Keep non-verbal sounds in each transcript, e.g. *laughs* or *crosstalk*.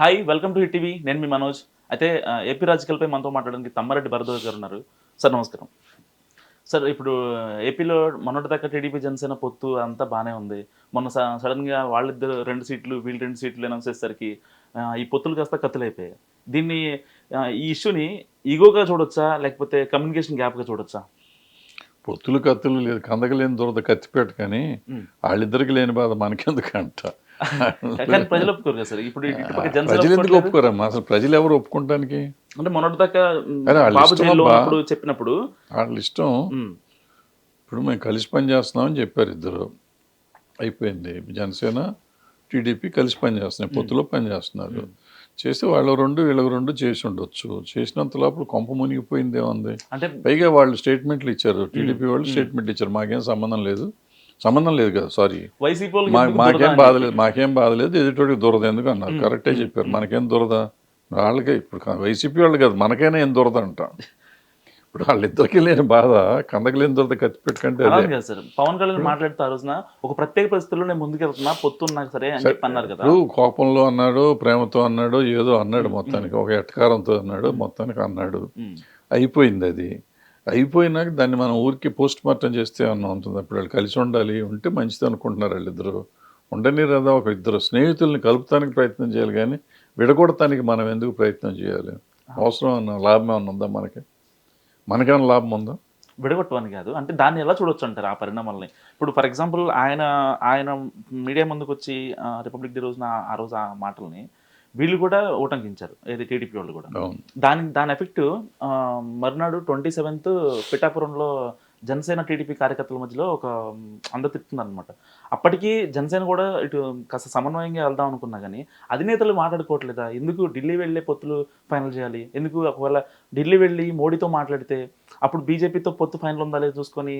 Hi welcome to hit TV నేను మీ మనోజ్. అయితే ఏపీ రాజకీయాలపై మనతో మాట్లాడడానికి తమ్మారెడ్డి భరద్వాజ్ గారు ఉన్నారు. సార్ నమస్కారం. సార్ ఇప్పుడు ఏపీలో మొన్నటి దాకా టీడీపీ జనసేన పొత్తు అంతా బాగానే ఉంది. మొన్న సడన్గా వాళ్ళిద్దరు రెండు సీట్లు వీళ్ళు రెండు సీట్లు అనౌన్స్ చేసేసరికి ఈ పొత్తులు కాస్త కత్తులైపోయాయి. దీన్ని ఈ ఇష్యూని ఈగోగా చూడొచ్చా? లేకపోతే కమ్యూనికేషన్ గ్యాప్గా చూడొచ్చా? పొత్తులు కత్తులు లేదు. కందకలేని దొరద కత్తిపేట కానీ. వాళ్ళిద్దరికి లేని బాధ మనకెందుకు అంట. *laughs* కానీ ప్రజలు ఒప్పుకోరు కదా సార్? ఇప్పుడు ఇటుపక్క ప్రజలు ఎందుకు. ఒప్పుకోరమ్మా? అసలు ప్రజలు ఎవరు ఒప్పుకోవటానికి అంటే మొన్నటి దాకా ఉమ్, అరే వాళ్ళ బాబు ఇష్టం జైల్లో అబ్బా. ఉన్నప్పుడు చెప్పినప్పుడు వాళ్ళ ఇష్టం ఉమ్, ఇప్పుడు మేము కలిసి పని చేస్తున్నామని చెప్పారు ఇద్దరు. అయిపోయింది. జనసేన టీడీపీ కలిసి పని చేస్తున్నాయి. పొత్తులో పని చేస్తున్నారు. చేస్తే వాళ్ళు రెండు వీళ్ళకి రెండు చేసి ఉండొచ్చు. చేసినంత లోపల కొంప మునిగిపోయింది ఏముంది అంటే పైగా వాళ్ళు స్టేట్మెంట్లు ఇచ్చారు. టీడీపీ వాళ్ళు స్టేట్మెంట్ ఇచ్చారు. మాకేం సంబంధం లేదు. సంబంధం లేదు కదా సారీ మాకేం దురద బాధ అని లేదు మాకేం బాధ లేదు ఎదుటోడికి దురద ఎందుకు అన్నారు. కరెక్టే చెప్పారు. మనకేం దురద? వాళ్ళకే ఇప్పుడు వైసీపీ వాళ్ళు కాదు మనకైనా ఏం దురద అంట. ఇప్పుడు వాళ్ళిద్దరికి లేని బాధ కందకి లేని దురద కత్తి పెట్టుకుంటే సార్. పవన్ కళ్యాణ్ మాట్లాడుతూ ఆ రోజున ఒక ప్రత్యేక పరిస్థితుల్లో నేను ముందుకెళ్తున్నా పొత్తు నాకు సరే అని చెప్పి అన్నారు కదా. కోపంలో అన్నాడు ప్రేమతో అన్నాడు ఏదో అన్నాడు మొత్తానికి. ఒక ఎటకారంతో అన్నాడు మొత్తానికి అన్నాడు. అయిపోయింది అది. అయిపోయినాక దాన్ని మనం ఊరికి పోస్ట్ మార్టం చేస్తే అన్న ఉంటుంది? అప్పుడు వాళ్ళు కలిసి ఉండాలి ఉంటే మంచిది అనుకుంటున్నారు వాళ్ళిద్దరు. ఉండని రదా ఒక ఇద్దరు స్నేహితుల్ని కలుపుతానికి ప్రయత్నం చేయాలి కానీ విడగొడటానికి మనం ఎందుకు ప్రయత్నం చేయాలి? అవసరం అన్న లాభం ఏమన్నా ఉందా మనకి? మనకేమైనా లాభం ఉందా? విడగొట్టమని కాదు. అంటే దాన్ని ఎలా చూడొచ్చు అంటారు ఆ పరిణామాలని? ఇప్పుడు ఫర్ ఎగ్జాంపుల్ ఆయన ఆయన మీడియా ముందుకు వచ్చి రిపబ్లిక్ డే రోజున ఆ- ఆ రోజు ఆ మాటల్ని వీళ్ళు కూడా ఊటంకించారు. ఏది టీడీపీ వాళ్ళు కూడా. దాని దాని ఎఫెక్ట్ మరునాడు ట్వంటీ సెవెంత్ పిఠాపురంలో జనసేన టీడీపీ కార్యకర్తల మధ్యలో ఒక అందరు తిప్పుతుంది అనమాట అప్పటికి జనసేన కూడా ఇటు కాస్త సమన్వయంగా వెళ్దాం అనుకున్నా కానీ అధినేతలు మాట్లాడుకోవట్లేదా? ఎందుకు ఢిల్లీ వెళ్ళే పొత్తులు ఫైనల్ చేయాలి? ఎందుకు ఒకవేళ ఢిల్లీ వెళ్ళి మోడీతో మాట్లాడితే అప్పుడు బీజేపీతో పొత్తు ఫైనల్ ఉందా లేదో చూసుకొని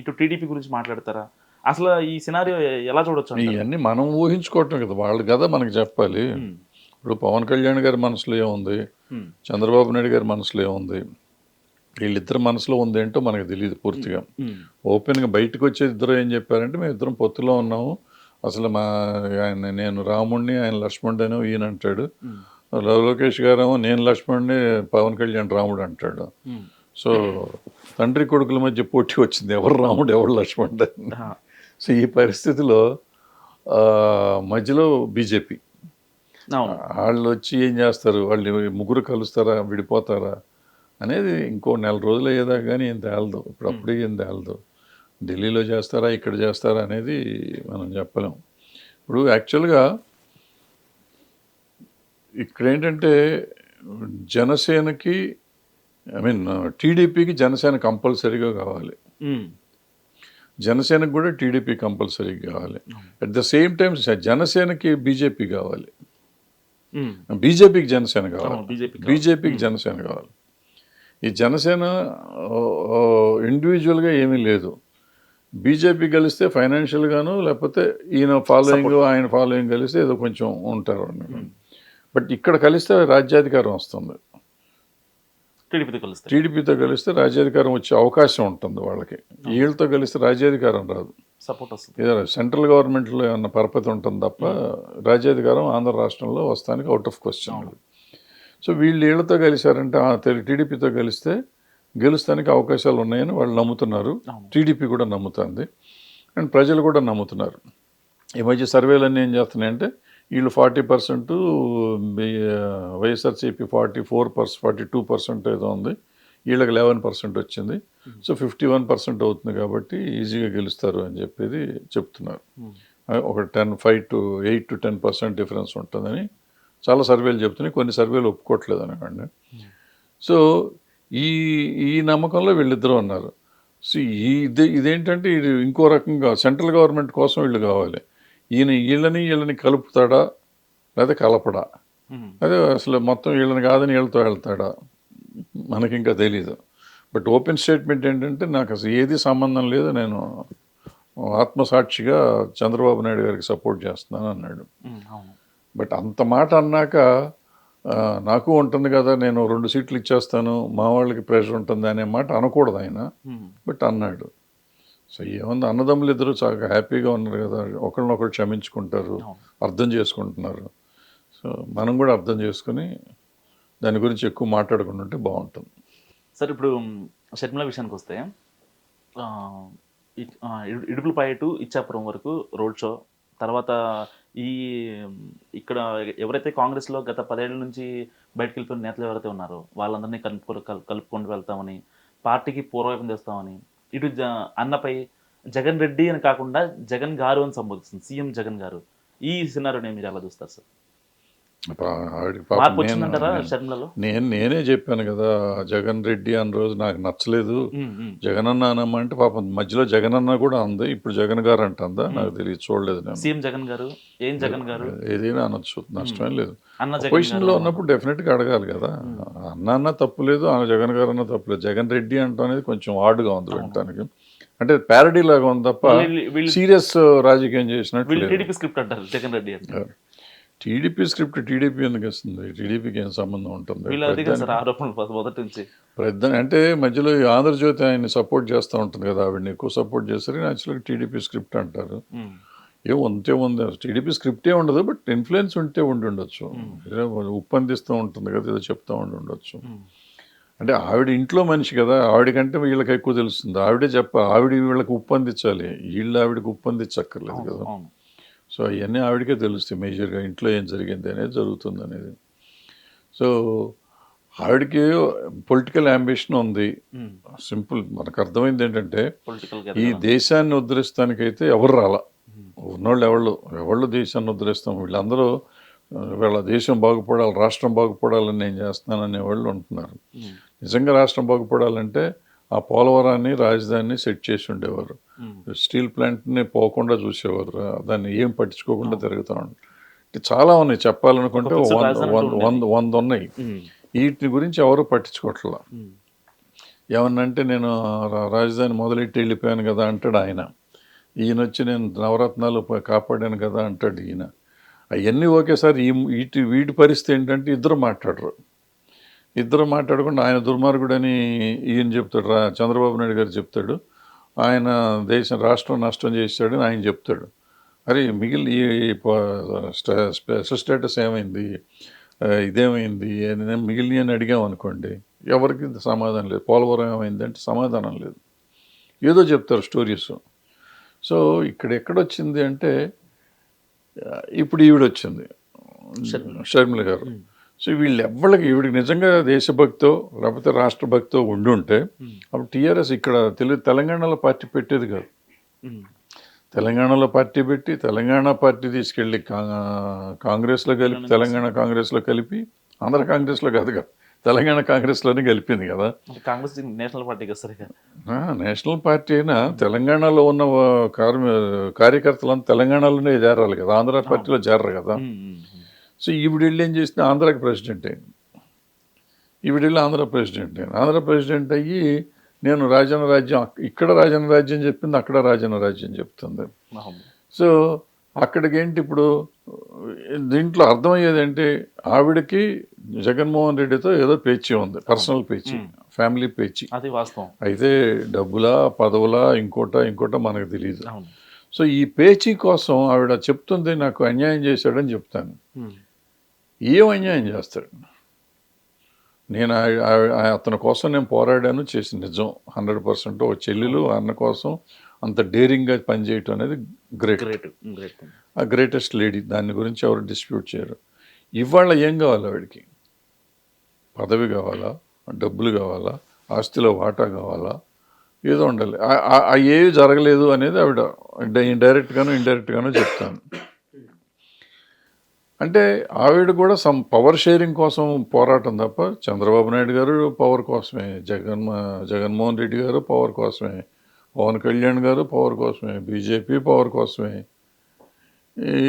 ఇటు టీడీపీ గురించి మాట్లాడతారా? అసలు ఈ సినారియో ఎలా చూడొచ్చు? ఇవన్నీ మనం ఊహించుకోవటం కదా వాళ్ళు కదా మనకి చెప్పాలి. ఇప్పుడు పవన్ కళ్యాణ్ గారి మనసులో ఏముంది? చంద్రబాబు నాయుడు గారి మనసులో ఏముంది? వీళ్ళిద్దరి మనసులో ఉంది ఏంటో మనకు తెలియదు పూర్తిగా. ఓపెన్గా బయటకు వచ్చే ఇద్దరు ఏం చెప్పారంటే మేము ఇద్దరం పొత్తులో ఉన్నాము. అసలు మా ఆయన నేను రాముణ్ణి ఆయన లక్ష్మణుడని ఈయన అంటాడు. లోకేష్ గారేమో నేను లక్ష్మణుని పవన్ కళ్యాణ్ రాముడు అంటాడు. సో తండ్రి కొడుకుల మధ్య పోటీ వచ్చింది. ఎవరు రాముడు ఎవరు లక్ష్మణుడు సో ఈ పరిస్థితిలో మధ్యలో బీజేపీ. వాళ్ళు వచ్చి ఏం చేస్తారు? వాళ్ళు ముగ్గురు కలుస్తారా? విడిపోతారా? అనేది ఇంకో నెల రోజులు అయ్యేదా కానీ ఏం తేలదు. ఇప్పుడు అప్పుడే ఏం తేలదు. ఢిల్లీలో చేస్తారా? ఇక్కడ చేస్తారా? అనేది మనం చెప్పలేం. ఇప్పుడు యాక్చువల్గా ఇక్కడ ఏంటంటే జనసేనకి ఐ మీన్ టీడీపీకి జనసేన కంపల్సరీగా కావాలి. జనసేనకు కూడా టీడీపీ కంపల్సరీగా కావాలి. అట్ ద సేమ్ టైం జనసేనకి బీజేపీ కావాలి. బీజేపీకి జనసేన కావాలి. బీజేపీకి జనసేన కావాలి. ఈ జనసేన ఇండివిజువల్గా ఏమీ లేదు. బీజేపీ కలిస్తే ఫైనాన్షియల్గాను లేకపోతే ఈయన ఫాలోయింగ్ ఆయన ఫాలోయింగ్ కలిస్తే ఏదో కొంచెం ఉంటారు బట్ ఇక్కడ కలిస్తే రాజ్యాధికారం వస్తుంది. టీడీపీతో కలుస్తారు టీడీపీతో కలిస్తే రాజ్యాధికారం వచ్చే అవకాశం ఉంటుంది వాళ్ళకి. వీళ్ళతో కలిస్తే రాజ్యాధికారం రాదు. సపోర్ట్ వస్తుంది. ఏదో సెంట్రల్ గవర్నమెంట్లో ఏమన్నా పరపతి ఉంటుంది తప్ప రాజ్యాధికారం ఆంధ్ర రాష్ట్రంలో వస్తానికి అవుట్ ఆఫ్ క్వశ్చన్ సో వీళ్ళు వీళ్ళతో కలిశారంటే టీడీపీతో కలిస్తే గెలుస్తానికి అవకాశాలు ఉన్నాయని వాళ్ళు నమ్ముతున్నారు. టీడీపీ కూడా నమ్ముతుంది. అండ్ ప్రజలు కూడా నమ్ముతున్నారు. ఈ మధ్య సర్వేలన్నీ ఏం చేస్తున్నాయంటే వీళ్ళు forty percent YSRCP forty four per forty two percent ఏదో ఉంది వీళ్ళకి లెవెన్ పర్సెంట్ వచ్చింది. సో ఫిఫ్టీ వన్ పర్సెంట్ అవుతుంది కాబట్టి ఈజీగా గెలుస్తారు అని చెప్పేది చెప్తున్నారు. మ్, ఒక ten five to eight to ten percent difference ఉంటుందని చాలా సర్వేలు చెప్తున్నాయి. కొన్ని సర్వేలు ఒప్పుకోవట్లేదు అనుకోండి. సో ఈ ఈ నమ్మకంలో వీళ్ళిద్దరూ ఉన్నారు. సో ఇదే ఇదేంటంటే ఇది ఇంకో రకంగా సెంట్రల్ గవర్నమెంట్ కోసం వీళ్ళు కావాలి. ఈయన వీళ్ళని వీళ్ళని కలుపుతాడా? లేదా కలపడా. అదే అసలు మొత్తం వీళ్ళని కాదని వీళ్ళతో వెళ్తాడా? మనకి ఇంకా తెలీదు. బట్ ఓపెన్ స్టేట్మెంట్ ఏంటంటే నాకు అసలు ఏది సంబంధం లేదు. నేను ఆత్మసాక్షిగా చంద్రబాబు నాయుడు గారికి సపోర్ట్ చేస్తున్నాను అన్నాడు. బట్ అంత మాట అన్నాక నాకు ఉంటుంది కదా నేను రెండు సీట్లు ఇచ్చేస్తాను మా వాళ్ళకి ప్రెషర్ ఉంటుంది అనే మాట అనకూడదు ఆయన. బట్ అన్నాడు. సో ఏముంది? అన్నదమ్ములు ఇద్దరు చాలా హ్యాపీగా ఉన్నారు కదా. ఒకరినొకరు క్షమించుకుంటారు. అర్థం చేసుకుంటున్నారు. సో మనం కూడా అర్థం చేసుకుని దాని గురించి ఎక్కువ మాట్లాడకుండా ఉంటే బాగుంటుంది. సార్ ఇప్పుడు షర్మిల విషయానికి వస్తే ఆ, ఇ- ఆ, ఇడు- ఇడుపులపాయ టు ఇచ్చాపురం వరకు రోడ్ షో తర్వాత ఈ ఇక్కడ ఎవరైతే కాంగ్రెస్లో గత పదేళ్ళ నుంచి బయటకు వెళ్ళిపోయిన నేతలు ఎవరైతే ఉన్నారో వాళ్ళందరినీ కలుపుకొని కల్- కలుపుకొని వెళ్తామని పార్టీకి పూర్వవైపు తెస్తామని ఇటు జ అన్నపై జగన్ రెడ్డి అని కాకుండా జగన్ గారు అని సంబోధిస్తుంది. సీఎం జగన్ గారు. ఈ సినారియోని మీరు ఎలా చూస్తారు సార్ మార్పు నేను- వచ్చిందంటారా నేను- షర్మిలలో నేను నేనే చెప్పాను కదా జగన్ రెడ్డి అన్న రోజు నాకు నచ్చలేదు. జగనన్న అనమ్మ అంటే పాపం మధ్యలో జగనన్న కూడా ఉంది ఇప్పుడు జగన్ గారు అంటుందా? నాకు తెలియదు చూడలేదు నేను. సీఎం జగన్ గారు ఏం జగన్ గారు? ఏదైనా అనొచ్చు నష్టమేం లేదు. అన్న జగన్ పొజిషన్లో ఉన్నప్పుడు డెఫినెట్గా అడగాలి కదా. అన్న అన్న తప్పు లేదు ఆ జగన్ గారు అన్న తప్పు లేదు. జగన్ రెడ్డి అంటాం అనేది కొంచెం ఆడుగా ఉంది వినటానికి. అంటే ప్యారడీ లాగా ఉంది తప్ప సీరియస్ రాజకీయం చేసినట్టు వీళ్ళు లేదు. టీడీపీ స్క్రిప్ట్ అంటారు Jagan Reddy TDP script TDP ఎందుకు ఇస్తుంది టీడీపీకి ఏం సంబంధం ఉంటుంది? ప్రధాని అంటే మధ్యలో ఈ ఆంధ్రజ్యోతి ఆయన్ని సపోర్ట్ చేస్తూ ఉంటుంది కదా ఆవిడని. ఎక్కువ సపోర్ట్ చేస్తారు. యాక్చువల్గా టీడీపీ స్క్రిప్ట్ అంటారు. ఏ ఉంటే ఉంది టీడీపీ స్క్రిప్టే ఉండదు బట్ ఇన్ఫ్లుయెన్స్ ఉంటే ఉండి ఉండొచ్చు. ఉప్పందిస్తూ ఉంటుంది కదా ఏదో చెప్తా ఉండి ఉండొచ్చు. అంటే ఆవిడ ఇంట్లో మనిషి కదా ఆవిడకంటే వీళ్ళకి ఎక్కువ తెలుస్తుంది. ఆవిడే చెప్ప ఆవిడ వీళ్ళకి ఉప్పందించాలి. వీళ్ళు ఆవిడకి ఉప్పందించక్కర్లేదు కదా. సో అవన్నీ ఆవిడకే తెలుస్తాయి. మేజర్గా ఇంట్లో ఏం జరిగింది అనేది జరుగుతుంది అనేది. సో ఆవిడకి పొలిటికల్ అంబిషన్ ఉంది. సింపుల్ మనకు అర్థమైంది ఏంటంటే ఈ దేశాన్ని ఉద్ధరిస్తానికైతే ఎవరు రాలా? ఉన్నోళ్ళు ఎవళ్ళు? ఎవళ్ళు దేశాన్ని ఉద్ధరిస్తాం? వీళ్ళందరూ వీళ్ళ దేశం బాగుపడాలి రాష్ట్రం బాగుపడాలని నేను చేస్తున్నాననే వాళ్ళు ఉంటున్నారు. ఉమ్, నిజంగా రాష్ట్రం బాగుపడాలంటే ఆ పోలవరాన్ని రాజధానిని సెట్ చేసి ఉండేవారు. స్టీల్ ప్లాంట్ని పోకుండా చూసేవారు. దాన్ని ఏం పట్టించుకోకుండా తిరుగుతూ ఉంటారు చాలా ఉన్నాయి. చెప్పాలనుకుంటే వంద వంద ఉన్నాయి. ఉమ్, వీటి గురించి ఎవరు పట్టించుకోవట్లా ఏమన్నంటే నేను రాజధాని మొదలెట్టి వెళ్ళిపోయాను కదా అంటాడు ఆయన. ఈయన వచ్చి నేను నవరత్నాలు కాపాడాను కదా అంటాడు ఈయన. అవన్నీ ఒకేసారి ఈ వీటి వీటి పరిస్థితి ఏంటంటే ఇద్దరు మాట్లాడరు. ఇద్దరు మాట్లాడకుండా ఆయన దుర్మార్గుడని ఈయన చెప్తాడు రా చంద్రబాబు నాయుడు గారు చెప్తాడు ఆయన దేశం రాష్ట్రం నష్టం చేశాడని ఆయన చెప్తాడు. అరే స్ట- స్పెషల్ స్టేటస్ ఏమైంది? ఇదేమైంది? అని నేను మిగిలిన అని అడిగాం అనుకోండి ఎవరికి సమాధానం లేదు. పోలవరం ఏమైంది అంటే సమాధానం లేదు. ఏదో చెప్తారు స్టోరీస్. సో ఇక్కడ ఎక్కడొచ్చింది అంటే ఇప్పుడు ఈవిడ వచ్చింది షర్మిల గారు. సో వీళ్ళు ఎవ్వరికి ఈవిడికి నిజంగా దేశభక్తో లేకపోతే రాష్ట్రభక్తో ఉండి ఉంటే అప్పుడు టీఆర్ఎస్ ఇక్కడ తెలుగు తెలంగాణలో పార్టీ పెట్టేది కాదు. ఉమ్, తెలంగాణలో పార్టీ పెట్టి తెలంగాణ పార్టీ తీసుకెళ్ళి కాంగ్రెస్లో కలిపి తెలంగాణ కాంగ్రెస్లో కలిపి ఆంధ్ర కాంగ్రెస్లో కాదు కదా తెలంగాణ కాంగ్రెస్లోనే కలిపింది కదా. కాంగ్రెస్ నేషనల్ పార్టీ కదా. సార్ ఇక. ఆ, నేషనల్ పార్టీ అయినా తెలంగాణలో ఉన్న కార్మి కార్యకర్తలంతా తెలంగాణలోనే చేరాలి కదా ఆంధ్ర పార్టీలో చేరరు కదా. ఉమ్, సో ఈవిడ వెళ్ళి ఏం చేసింది? ఆంధ్రాకి ప్రెసిడెంట్ అయింది. ఈవిడ వెళ్ళి ఆంధ్ర ప్రెసిడెంట్ అయింది. ఆంధ్ర ప్రెసిడెంట్ అయ్యి నేను రాజన్న రాజ్యం ఇక్కడ రాజన్న రాజ్యం చెప్పింది అక్కడ రాజన్న రాజ్యం చెప్తుంది. సో అక్కడికి ఏంటి ఇప్పుడు? దీంట్లో అర్థమయ్యేది ఏంటి ఆవిడకి జగన్మోహన్ రెడ్డితో ఏదో పేచీ ఉంది పర్సనల్ పేచీ ఫ్యామిలీ పేచీ. అది వాస్తవం. అయితే డబ్బులా పదవులా ఇంకోట ఇంకోట మనకు తెలియదు సో ఈ పేచీ కోసం ఆవిడ చెప్తుంది నాకు అన్యాయం చేశాడని చెప్తాను. ఏం అన్యాయం చేస్తాడు? నేను అతని కోసం నేను పోరాడాను చేసి నిజం. హండ్రెడ్ పర్సెంట్ ఓ చెల్లెలు అన్న కోసం అంత డేరింగ్గా పనిచేయటం అనేది గ్రేట్. గ్రేట్ ఆ గ్రేటెస్ట్ లేడీ దాని గురించి ఎవరు డిస్ప్యూట్ చేయరు. ఇవాళ ఏం కావాలి ఆవిడకి? పదవి కావాలా? డబ్బులు కావాలా? ఆస్తిలో వాటా కావాలా? ఏదో ఉండాలి. ఏవి జరగలేదు అనేది ఆవిడ డైరెక్ట్గాను ఇండైరెక్ట్గాను చెప్తాను. అంటే ఆవిడ కూడా సమ్ పవర్ షేరింగ్ కోసం పోరాటం తప్ప చంద్రబాబు నాయుడు గారు పవర్ కోసమే జగన్ జగన్మోహన్ రెడ్డి గారు పవర్ కోసమే పవన్ కళ్యాణ్ గారు పవర్ కోసమే బీజేపీ పవర్ కోసమే ఈ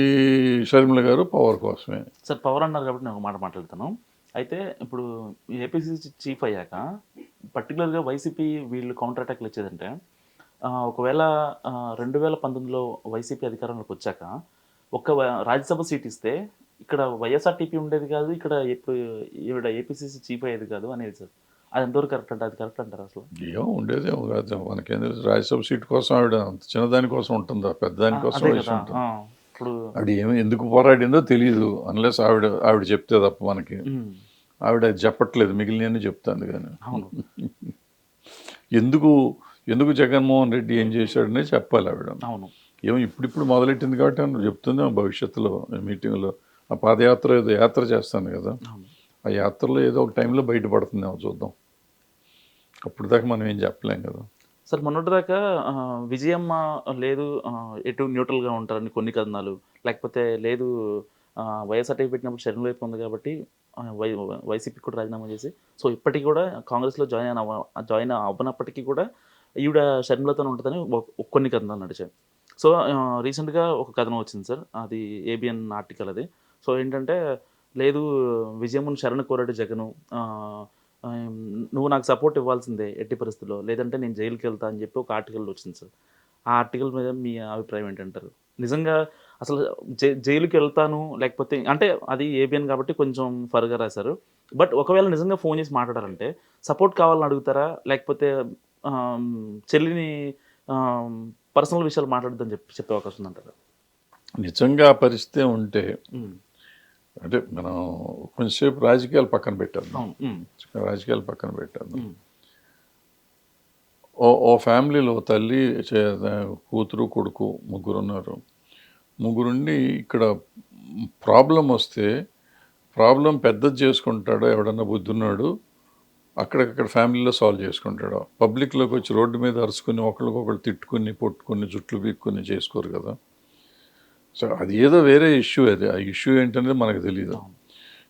షర్మిల గారు పవర్ కోసమే. సార్ పవర్ అన్నారు కాబట్టి నేను ఒక మాట మాట్లాడతాను. అయితే ఇప్పుడు ఏపీసీసీ చీఫ్ అయ్యాక పర్టికులర్గా వైసీపీ వీళ్ళు కౌంటర్ అటాక్లు ఇచ్చేదంటే ఒకవేళ రెండు వేల పంతొమ్మిదిలో వైసీపీ అధికారంలోకి వచ్చాక ఒక్క రాజ్యసభ సీట్ ఇస్తే ఇక్కడ వైఎస్ఆర్టీపీ ఉండేది కాదు ఇక్కడ ఇప్పుడు ఈవిడ ఏపీసీసీ చీఫ్ అయ్యేది కాదు అనేది సార్. అది ఎంతవరకు కరెక్ట్ అంటే అది కరెక్ట్ అంటారు అసలు? ఏం ఉండేదేమో కాదు. మనకేం రాజ్యసభ సీట్ కోసం ఆవిడ చిన్నదాని కోసం ఉంటుందా పెద్దదాని కోసం ఉంటుంది. అప్పుడు ఆవిడ ఏమి ఎందుకు పోరాడిందో తెలియదు అన్లెస్ ఆవిడ ఆవిడ చెప్తే తప్ప మనకి. ఆవిడ అది చెప్పట్లేదు మిగిలిన చెప్తాను కానీ. *laughs* ఎందుకు ఎందుకు జగన్మోహన్ రెడ్డి ఏం చేశాడనే చెప్పాలి ఆవిడ. అవును. ఏమో ఇప్పుడిప్పుడు మొదలెట్టింది కాబట్టి చెప్తుంది భవిష్యత్తులో మీటింగ్లో. ఆ పాదయాత్ర ఏదో యాత్ర చేస్తాను కదా. ఆ యాత్రలో ఏదో ఒక టైంలో బయటపడుతుందేమో చూద్దాం. అప్పుడు దాకా మనం ఏం చెప్పలేం కదా. సార్ మొన్నటిదాకా విజయమ్మ లేదు ఎటు న్యూట్రల్గా ఉంటారని కొన్ని కథనాలు. లేకపోతే లేదు ఆ, వైఎస్ఆర్టీపీ పెట్టినప్పుడు శరణ్ వైపు ఉంది కాబట్టి వై వైసీపీ కూడా రాజీనామా చేసి. సో ఇప్పటికీ కూడా కాంగ్రెస్లో జాయిన్ అవ జాయిన్ అవ్వనప్పటికీ కూడా ఈవిడ షర్మిలతో ఉంటుందని కొన్ని కథనాలు నడిచాయి. సో రీసెంట్గా ఒక కథనం వచ్చింది సార్. అది ఏబిఎన్ ఆర్టికల్ అది. సో ఏంటంటే లేదు విజయమును శరణ్ కోరాడు జగను. నువ్వు నాకు సపోర్ట్ ఇవ్వాల్సిందే ఎట్టి పరిస్థితుల్లో. లేదంటే నేను జైలుకి వెళ్తా అని చెప్పి ఒక ఆర్టికల్ వచ్చింది సార్. ఆ ఆర్టికల్ మీద మీ అభిప్రాయం ఏంటంటారు? నిజంగా అసలు జై జైలుకి వెళ్తాను లేకపోతే అంటే అది ఏబిఎన్ కాబట్టి కొంచెం ఫర్గా రాశారు. బట్ ఒకవేళ నిజంగా ఫోన్ చేసి మాట్లాడారంటే సపోర్ట్ కావాలని అడుగుతారా? లేకపోతే చెల్లిని పర్సనల్ విషయాలు మాట్లాడద్దని చెప్పి చెప్పే అవకాశం ఉందంటారా? నిజంగా పరిస్థితి ఉంటే అంటే మనం కొంచెంసేపు రాజకీయాలు పక్కన ఉమ్, రాజకీయాలు పక్కన ఉమ్, ఓ ఓ ఫ్యామిలీలో తల్లి కూతురు కొడుకు ముగ్గురు ఉన్నారు ముగ్గురుండి ఇక్కడ ప్రాబ్లం వస్తే ప్రాబ్లం పెద్దది చేసుకుంటాడో ఎవడన్నా బుద్ధున్నాడు అక్కడికక్కడ ఫ్యామిలీలో సాల్వ్ చేసుకుంటాడు. పబ్లిక్లోకి వచ్చి రోడ్డు మీద అరుచుకుని ఒకరికొకరు తిట్టుకుని పొట్టుకుని జుట్లు పీక్కుని చేసుకోరు కదా. సో అది ఏదో వేరే ఇష్యూ అది. ఆ ఇష్యూ ఏంటనేది మనకు తెలియదు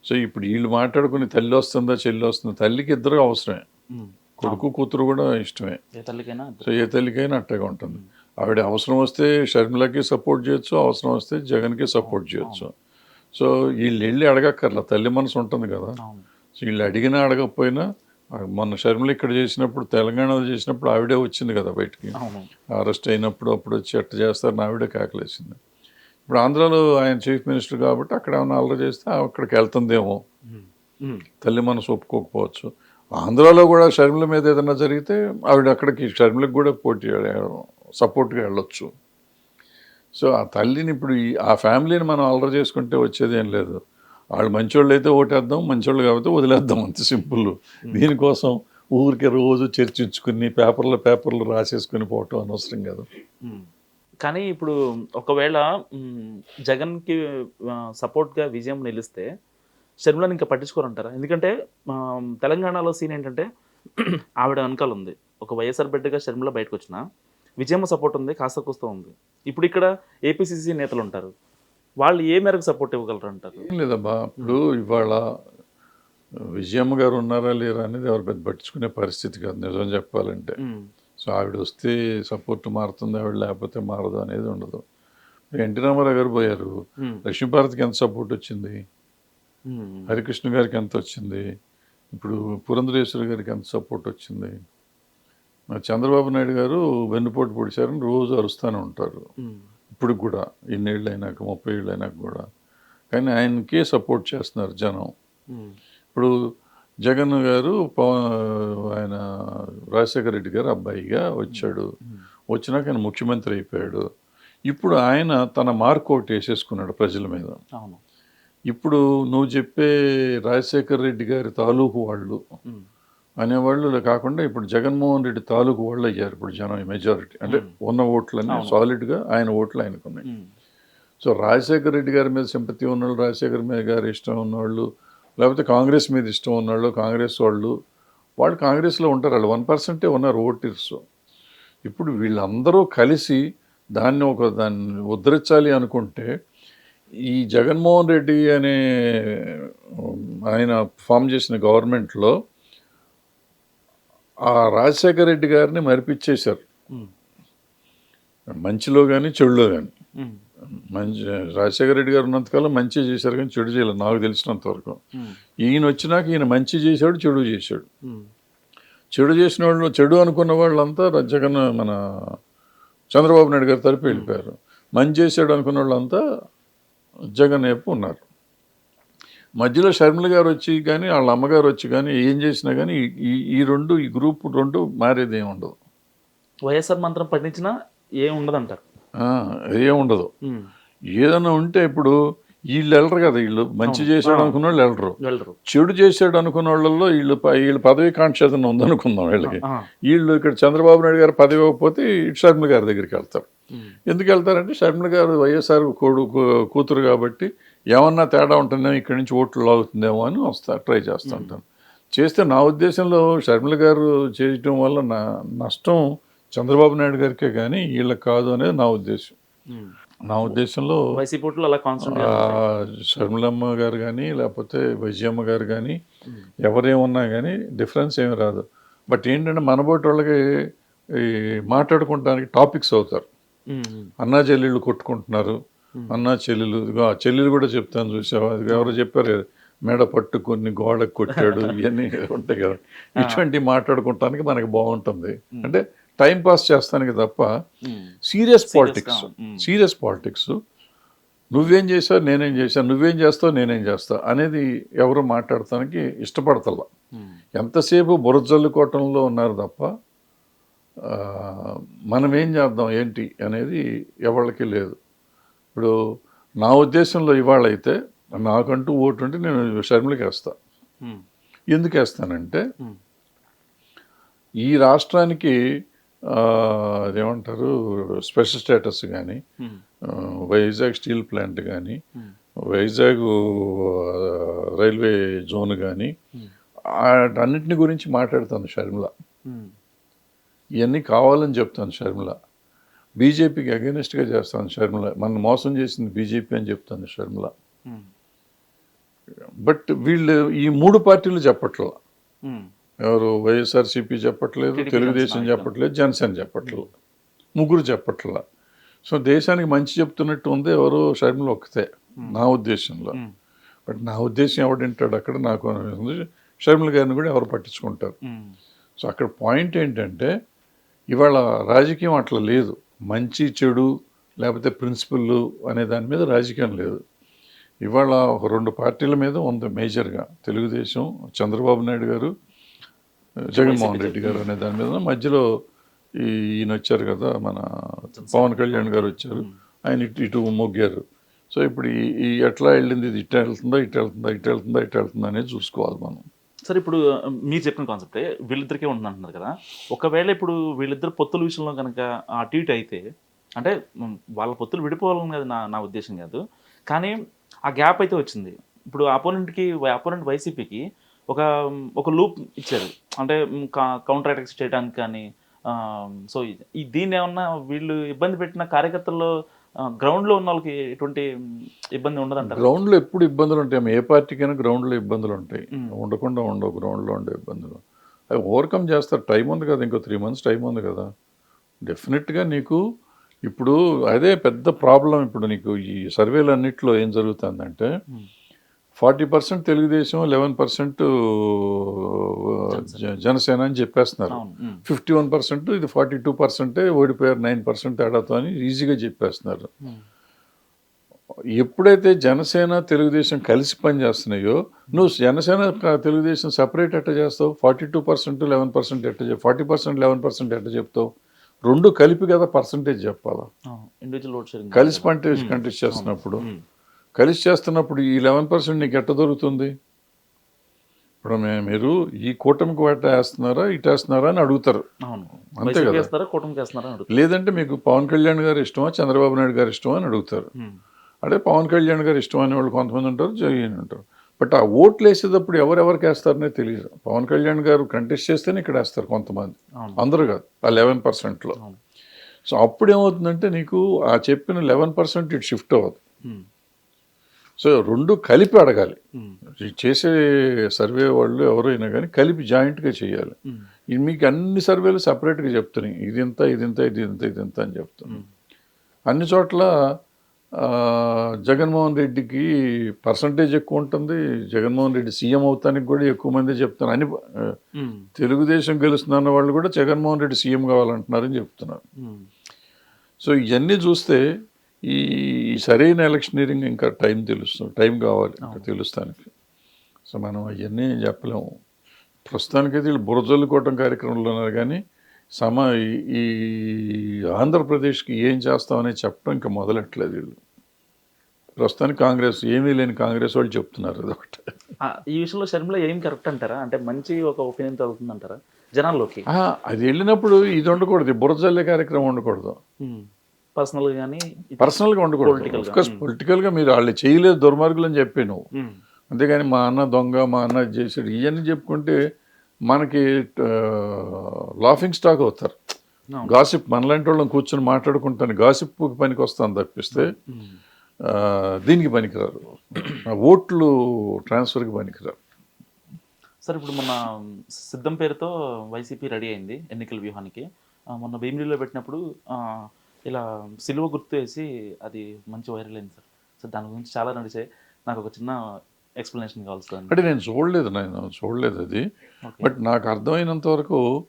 సో ఇప్పుడు వీళ్ళు మాట్లాడుకుని తల్లి వస్తుందా చెల్లి వస్తుందా? తల్లికి ఇద్దరు అవసరమే. కొడుకు కూతురు కూడా ఇష్టమే. సో ఏ తల్లికైనా అట్టగా ఉంటుంది. ఆవిడ అవసరం వస్తే షర్మిలకి సపోర్ట్ చేయొచ్చు అవసరం వస్తే జగన్కి సపోర్ట్ చేయొచ్చు. సో వీళ్ళు వెళ్ళి అడగక్కర్లా. తల్లి మనసు ఉంటుంది కదా. సో వీళ్ళు అడిగినా అడగకపోయినా మొన్న షర్మిల ఇక్కడ చేసినప్పుడు తెలంగాణలో చేసినప్పుడు ఆవిడే వచ్చింది కదా బయటికి. అరెస్ట్ అయినప్పుడు అప్పుడు వచ్చి ఎట్ట చేస్తారని ఆవిడే కేకలేసింది. ఇప్పుడు ఆంధ్రాలో ఆయన చీఫ్ మినిస్టర్ కాబట్టి అక్కడ ఏమైనా అల్లరి చేస్తే అక్కడికి వెళ్తుందేమో. తల్లి మనసు ఒప్పుకోకపోవచ్చు. ఆంధ్రాలో కూడా షర్మిల మీద ఏదైనా జరిగితే ఆవిడ అక్కడికి షర్మిలకు కూడా పోటీ సపోర్ట్గా వెళ్ళొచ్చు. సో ఆ తల్లిని ఇప్పుడు ఆ ఫ్యామిలీని మనం అల్లరి చేసుకుంటే వచ్చేది ఏం లేదు. వాళ్ళు మంచోళ్ళు అయితే ఓటేద్దాం మంచోళ్ళు కాబట్టి వదిలేద్దాం అంత సింపుల్. దీనికోసం ఊరికే రోజు చర్చించుకుని పేపర్లో పేపర్లు రాసేసుకుని పోవటం అనవసరం కదా. కానీ ఇప్పుడు ఒకవేళ జగన్కి సపోర్ట్గా విజయం నిలిస్తే షర్మిలను ఇంకా పట్టించుకోరంటారా? ఎందుకంటే తెలంగాణలో సీన్ ఏంటంటే ఆవిడ వెనకాల ఉంది. ఒక వైఎస్ఆర్ బిడ్డగా షర్మిల బయటకు వచ్చిన విజయమ్మ సపోర్ట్ ఉంది కాస్త కూస్త ఉంది. ఇప్పుడు ఇక్కడ ఏపీసీసీ నేతలు ఉంటారు. వాళ్ళు ఏ మేరకు సపోర్ట్ ఇవ్వగలరు అంటారు లేదమ్మా ఇప్పుడు ఇవాళ విజయమ్మ గారు ఉన్నారా లేరా అనేది ఎవరు పెద్ద పట్టించుకునే పరిస్థితి కాదు నిజం చెప్పాలంటే. సో ఆవిడ వస్తే సపోర్ట్ మారుతుంది ఆవిడ లేకపోతే మారదు అనేది ఉండదు. ఎన్టీ రామారావు గారు పోయారు. లక్ష్మీభారతికి ఎంత సపోర్ట్ వచ్చింది? హరికృష్ణ గారికి ఎంత వచ్చింది? ఇప్పుడు పురంధరేశ్వరి గారికి ఎంత సపోర్ట్ వచ్చింది? చంద్రబాబు నాయుడు గారు వెన్నుపోటు పొడిచారని రోజు అరుస్తూనే ఉంటారు. ఇప్పుడు కూడా ఇన్నేళ్ళు అయినాక ముప్పై ఏళ్ళు అయినాక కూడా. కానీ ఆయనకే సపోర్ట్ చేస్తున్నారు జనం. ఇప్పుడు జగన్ గారు పవన్ ఆయన రాజశేఖర రెడ్డి గారు అబ్బాయిగా వచ్చాడు. వచ్చినాక ఆయన ముఖ్యమంత్రి అయిపోయాడు. ఇప్పుడు ఆయన తన మార్క్ ఒకటి వేసేసుకున్నాడు ప్రజల మీద. ఇప్పుడు నువ్వు చెప్పే రాజశేఖర రెడ్డి గారి తాలూకు వాళ్ళు అనేవాళ్ళు కాకుండా ఇప్పుడు జగన్మోహన్ రెడ్డి తాలూకు వాళ్ళు అయ్యారు ఇప్పుడు జనం మెజారిటీ అంటే ఉన్న ఓట్లన్నీ సాలిడ్గా ఆయన ఓట్లు ఆయనకున్నాయి. సో రాజశేఖర రెడ్డి గారి మీద సింపతి ఉన్నవాళ్ళు రాజశేఖర మీద గారి ఇష్టం ఉన్నవాళ్ళు లేకపోతే కాంగ్రెస్ మీద ఇష్టం ఉన్నవాళ్ళు కాంగ్రెస్ వాళ్ళు వాళ్ళు కాంగ్రెస్లో ఉంటారు. వాళ్ళు వన్ పర్సెంటే ఉన్నారు ఓటర్స్. ఇప్పుడు వీళ్ళందరూ కలిసి దాన్ని ఒక దాన్ని ఉద్ధరించాలి అనుకుంటే ఈ జగన్మోహన్ రెడ్డి అనే ఆయన ఫామ్ చేసిన గవర్నమెంట్లో ఆ రాజశేఖర రెడ్డి గారిని మరిపించేశారు. మంచిలో కానీ చెడులో కానీ మంచి రాజశేఖర రెడ్డి గారు ఉన్నంతకాలం మంచి చేశారు కానీ చెడు చేయలేదు నాకు తెలిసినంత వరకు. ఈయన వచ్చినాక ఈయన మంచి చేశాడు చెడు చేశాడు. చెడు చేసిన వాళ్ళు చెడు అనుకున్న వాళ్ళంతా జగన్ మన చంద్రబాబు నాయుడు గారి తరపు వెళ్ళిపోయారు. మంచి చేశాడు అనుకున్న వాళ్ళంతా జగన్ వైపు ఉన్నారు. మధ్యలో షర్మిల గారు వచ్చి కానీ వాళ్ళ అమ్మగారు వచ్చి కానీ ఏం చేసినా కానీ ఈ- ఈ రెండు ఈ గ్రూప్ రెండు మారేది ఏమి ఉండదు వైఎస్ఆర్ మంత్రం పఠించినా ఏం ఉండదంటారు? ఆ, ఏం ఉండదు. ఉమ్, ఏదైనా ఉంటే ఇప్పుడు వీళ్ళు వెళ్ళరు కదా వీళ్ళు మంచి చేసాడు అనుకున్న వాళ్ళు వెళ్ళరు. చెడు చేసాడు అనుకున్న వాళ్ళల్లో వీళ్ళు వీళ్ళు పదవి కాంక్ష ఏదైనా ఉందనుకుందాం వీళ్ళకి. వీళ్ళు ఇక్కడ చంద్రబాబు నాయుడు గారు పదవి ఇవ్వకపోతే ఇటు షర్మిల గారి దగ్గరికి వెళ్తారు. ఎందుకు వెళ్తారంటే షర్మిల గారు వైఎస్ఆర్ కొడు కూతురు కాబట్టి ఏమన్నా తేడా ఉంటుందేమో ఇక్కడి నుంచి ఓట్లు లాగుతుందేమో అని వస్తా ట్రై చేస్తుంటాను చేస్తే నా ఉద్దేశంలో షర్మిల గారు చేయటం వల్ల నా నష్టం చంద్రబాబు నాయుడు గారికే కానీ వీళ్ళకి కాదు అనేది నా ఉద్దేశం. నా ఉద్దేశంలో షర్మిలమ్మ గారు కానీ లేకపోతే విజయమ్మ గారు కానీ ఎవరేమన్నా కానీ డిఫరెన్స్ ఏమి రాదు. బట్ ఏంటంటే మనబోటి వాళ్ళకి ఈ మాట్లాడుకోవడానికి టాపిక్స్ అవుతారు. అన్నా చెల్లెళ్ళు కొట్టుకుంటున్నారు. అన్నా చెల్లెలు చెల్లెలు కూడా చెప్తాను చూసావా? ఎవరో చెప్పారు మెడ పట్టుకొని గోడకు కొట్టాడు ఇవన్నీ ఉంటాయి కదా. ఇటువంటి మాట్లాడుకోవటానికి మనకి బాగుంటుంది. అంటే టైం పాస్ చేస్తానికి తప్ప సీరియస్ పాలిటిక్స్. సీరియస్ పాలిటిక్స్ నువ్వేం చేసావు నేనేం చేశాను నువ్వేం చేస్తావు నేనేం చేస్తా అనేది ఎవరు మాట్లాడటానికి ఇష్టపడతల్లా. ఎంతసేపు బురజల్లుకోవటంలో ఉన్నారు తప్ప మనం ఏం చేద్దాం ఏంటి అనేది ఎవరికి లేదు. ఇప్పుడు నా ఉద్దేశంలో ఇవాళ అయితే నాకంటూ ఓటు ఉంటే నేను షర్మిలకి వేస్తా. ఎందుకు వేస్తానంటే ఈ రాష్ట్రానికి అదేమంటారు స్పెషల్ స్టేటస్ కానీ వైజాగ్ స్టీల్ ప్లాంట్ కానీ వైజాగ్ రైల్వే జోన్ కానీ అన్నింటిని గురించి మాట్లాడుతాను షర్మిల. ఇవన్నీ కావాలని చెప్తాను షర్మిల. బీజేపీకి అగెనిస్ట్గా చేస్తాను షర్మిల. మన మోసం చేసింది బీజేపీ అని చెప్తాను షర్మిల. బట్ వీళ్ళు ఈ మూడు పార్టీలు చెప్పట్ల. ఎవరు వైఎస్ఆర్సీపీ చెప్పట్లేదు తెలుగుదేశం చెప్పట్లేదు. జనసేన చెప్పట్లేదు. ముగ్గురు చెప్పట్ల. సో దేశానికి మంచి చెప్తున్నట్టు ఉంది ఎవరు షర్మిల ఒక్కతే నా ఉద్దేశంలో. బట్ నా ఉద్దేశం ఎవడంటాడు అక్కడ నాకు షర్మిల గారిని కూడా ఎవరు పట్టించుకుంటారు. సో అక్కడ పాయింట్ ఏంటంటే ఇవాళ రాజకీయం అట్లా లేదు. మంచి చెడు లేకపోతే ప్రిన్సిపల్ అనే దాని మీద రాజకీయం లేదు. ఇవాళ ఒక రెండు పార్టీల మీద ఉంది మేజర్గా. తెలుగుదేశం చంద్రబాబు నాయుడు గారు జగన్మోహన్ రెడ్డి గారు అనే దాని మీద మధ్యలో ఈయన వచ్చారు కదా మన పవన్ కళ్యాణ్ గారు వచ్చారు. ఆయన ఇటు ఇటు మొగ్గారు. సో ఇప్పుడు ఈ ఎట్లా వెళ్ళింది ఇది ఇటు వెళ్తుందా ఇటు వెళ్తుందా ఇటు వెళ్తుందా ఇటు వెళ్తుందా అనేది చూసుకోవాలి మనం. సరే ఇప్పుడు మీరు చెప్పిన కాన్సెప్టే వీళ్ళిద్దరికే ఉంటుంది అంటున్నారు కదా. ఒకవేళ ఇప్పుడు వీళ్ళిద్దరు పొత్తుల విషయంలో కనుక అటు ఇటు అయితే అంటే వాళ్ళ పొత్తులు విడిపోవాలని కాదు నా నా ఉద్దేశం కాదు. కానీ ఆ గ్యాప్ అయితే వచ్చింది. ఇప్పుడు అపోనెంట్కి అపోనెంట్ వైసీపీకి ఒక ఒక లూప్ ఇచ్చారు. అంటే కౌంటర్ అటాక్స్ చేయడానికి కానీ సో ఈ దీన్ని ఏమన్నా వీళ్ళు ఇబ్బంది పెట్టిన కార్యకర్తల్లో గ్రౌండ్లో ఉన్న వాళ్ళకి ఎటువంటి ఇబ్బంది ఉండదంటారు? గ్రౌండ్లో ఎప్పుడు ఇబ్బందులు ఉంటాయి. ఏ పార్టీకైనా గ్రౌండ్లో ఇబ్బందులు ఉంటాయి. ఉండకుండా ఉండవు గ్రౌండ్లో ఉండే ఇబ్బందులు. అవి ఓవర్కమ్ చేస్తారు. టైం ఉంది కదా ఇంకో త్రీ మంత్స్ టైం ఉంది కదా. డెఫినెట్గా నీకు ఇప్పుడు అదే పెద్ద ప్రాబ్లం ఇప్పుడు నీకు ఈ సర్వేలు అన్నిట్లో ఏం జరుగుతుందంటే. Forty percent Telugu Desam eleven percent Janasena. అని చెప్పేస్తున్నారు. ఫిఫ్టీ వన్ పర్సెంట్ ఇది ఫార్టీ టూ పర్సెంటే ఓడిపోయారు నైన్ పర్సెంట్ తేడాతో అని ఈజీగా చెప్పేస్తున్నారు. ఎప్పుడైతే జనసేన తెలుగుదేశం కలిసి పనిచేస్తున్నాయో నువ్వు జనసేన తెలుగుదేశం సపరేట్ ఎట్ట చేస్తావు? Forty two percent eleven percent ఎట్ట చెప్ ఫార్టీ పర్సెంట్ లెవెన్ పర్సెంట్ ఎట్ట చెప్తావు? రెండు కలిపి కదా పర్సంటేజ్ చెప్పాలా? కలిసి పంటేజ్ కంటెస్ట్ చేస్తున్నప్పుడు కలిసి చేస్తున్నప్పుడు ఈ లెవెన్ పర్సెంట్ నీకు ఎట్ట దొరుకుతుంది? ఇప్పుడు మీరు ఈ కూటమికి ఎట్ట వేస్తున్నారా ఇటు వేస్తున్నారా అని అడుగుతారు. అవును. అంతే కదా. కూటమికి వేస్తున్నారా లేదంటే మీకు పవన్ కళ్యాణ్ గారు ఇష్టమా చంద్రబాబు నాయుడు గారు ఇష్టమా అని అడుగుతారు. అంటే పవన్ కళ్యాణ్ గారు ఇష్టం అనే వాళ్ళు కొంతమంది ఉంటారు జగన్ ఉంటారు. బట్ ఆ ఓట్లు వేసేటప్పుడు ఎవరెవరికి వేస్తారనే తెలియదు. పవన్ కళ్యాణ్ గారు కంటెస్ట్ చేస్తేనే ఇక్కడ వేస్తారు కొంతమంది. అందరూ కాదు ఆ లెవెన్ పర్సెంట్లో సో అప్పుడు ఏమవుతుందంటే నీకు ఆ చెప్పిన లెవెన్ పర్సెంట్ ఇటు షిఫ్ట్ అవ్వదు. సో రెండు కలిపి అడగాలి. చేసే సర్వే వాళ్ళు ఎవరైనా కానీ కలిపి జాయింట్గా చేయాలి. మీకు అన్ని సర్వేలు సపరేట్గా చెప్తున్నాయి. ఇది ఇంత ఇది ఇంత ఇది ఇంత ఇది ఇంత అని చెప్తున్నాయి. అన్ని చోట్ల జగన్మోహన్ రెడ్డికి పర్సంటేజ్ ఎక్కువ ఉంటుంది. జగన్మోహన్ రెడ్డి సీఎం అవుతానికి కూడా ఎక్కువ మంది చెప్తున్నారు. అని తెలుగుదేశం గెలుస్తున్న వాళ్ళు కూడా జగన్మోహన్ రెడ్డి సీఎం కావాలంటున్నారని చెప్తున్నారు. సో ఇవన్నీ చూస్తే ఈ సరైన ఎలక్షనీరింగ్ ఇంకా టైం తెలుస్తుంది టైం కావాలి తెలుస్తానికి. సో మనం అవన్నీ చెప్పలేము. ప్రస్తుతానికైతే వీళ్ళు బురజల్లుకోవటం కార్యక్రమంలో ఉన్నారు కానీ సమ ఈ- ఆంధ్రప్రదేశ్కి ఏం చేస్తామని చెప్పడం ఇంకా మొదలెట్లేదు వీళ్ళు. ప్రస్తుతానికి కాంగ్రెస్ ఏమీ లేని కాంగ్రెస్ వాళ్ళు చెప్తున్నారు అదొకటి. ఈ విషయంలో షర్మిల ఏం కరెక్ట్ అంటారా? అంటే మంచి ఒక ఒపీనియన్ తగ్గుతుంది అంటారా జనాల్లోకి? ఆ, అది వెళ్ళినప్పుడు ఇది ఉండకూడదు. బురజల్లే కార్యక్రమం ఉండకూడదు. పర్సనల్ కానీ పర్సనల్గా ఉండకూడదు. అఫ్కోర్స్ పొలిటికల్గా మీరు వాళ్ళు చేయలేదు దుర్మార్గులు అని చెప్పి నువ్వు. అంతేగాని మా అన్న దొంగ మా అన్న చేసాడు ఇవన్నీ చెప్పుకుంటే మనకి లాఫింగ్ స్టాక్ అవుతారు. గాసిప్ మనలాంటి వాళ్ళని కూర్చొని మాట్లాడుకుంటాను. గాసిప్ పనికి వస్తాను తప్పిస్తే దీనికి పనికిరారు. ఓట్లు ట్రాన్స్ఫర్కి పనికిరారు. సార్ ఇప్పుడు మొన్న సిద్ధం పేరుతో వైసీపీ రెడీ అయింది ఎన్నికల వ్యూహానికి. మొన్న భీమిలిలో పెట్టినప్పుడు ఇలా సిలువ గుర్తు వేసి అది మంచి వైరల్ అయింది సార్. సో దాని గురించి చాలా నడిచాయి. నాకు ఒక చిన్న ఎక్స్ప్లెనేషన్ కావాలి సార్. అంటే నేను చూడలేదు నేను చూడలేదు అది. బట్ నాకు అర్థమైనంత వరకు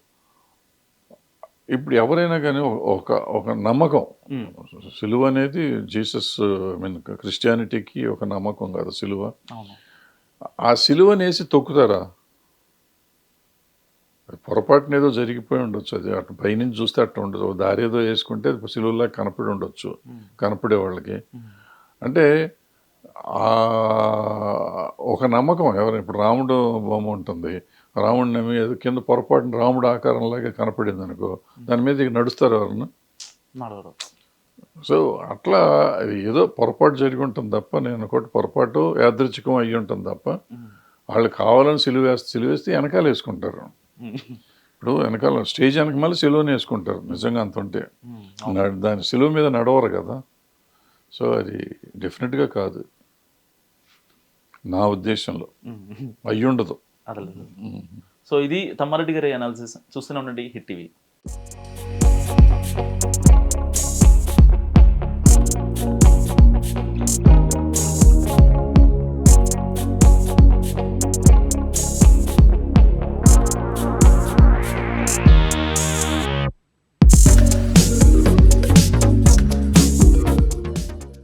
ఇప్పుడు ఎవరైనా కానీ ఒక ఒక నమ్మకం. మ్మ్. సిలువ అనేది జీసస్ ఐ మీన్ క్రిస్టియానిటీకి ఒక నమ్మకం కదా సిలువ. ఆ సిలువని వేసి తొక్కుతారా? అది పొరపాటున ఏదో జరిగిపోయి ఉండొచ్చు అది అటు పైనుంచి చూస్తే అట్లా ఉండదు దారి ఏదో వేసుకుంటే సిలువలా కనపడి ఉండొచ్చు. కనపడే వాళ్ళకి. అంటే ఒక నమ్మకం ఎవరు ఇప్పుడు రాముడు బొమ్మ ఉంటుంది రాముడిని నమ్మి ఏదో కింద పొరపాటున రాముడు ఆకారంలాగా కనపడింది అనుకో దాని మీద ఇక నడుస్తారు ఎవరన్నా నడవరు సో అట్లా అది ఏదో పొరపాటు జరిగి ఉంటుంది తప్ప నేను ఒకటి పొరపాటు యాదృచ్ఛికం అయ్యి ఉంటుంది తప్ప. వాళ్ళు కావాలని సిలువ వేస్తే సిలువ వేస్తే వెనకాల వేసుకుంటారు. ఇప్పుడు వెనకాల స్టేజ్ వెనక మళ్ళీ సిలువని వేసుకుంటారు నిజంగా అంత ఉంటే. దాని సిలువ మీద నడవరు కదా. సో అది డెఫినెట్గా కాదు. నా ఉద్దేశంలో. అయ్యి ఉండదు. సో ఇది తమ్మారెడ్డి గారి అనాలిసిస్ చూస్తూనే ఉండండి హిట్ టీవీ.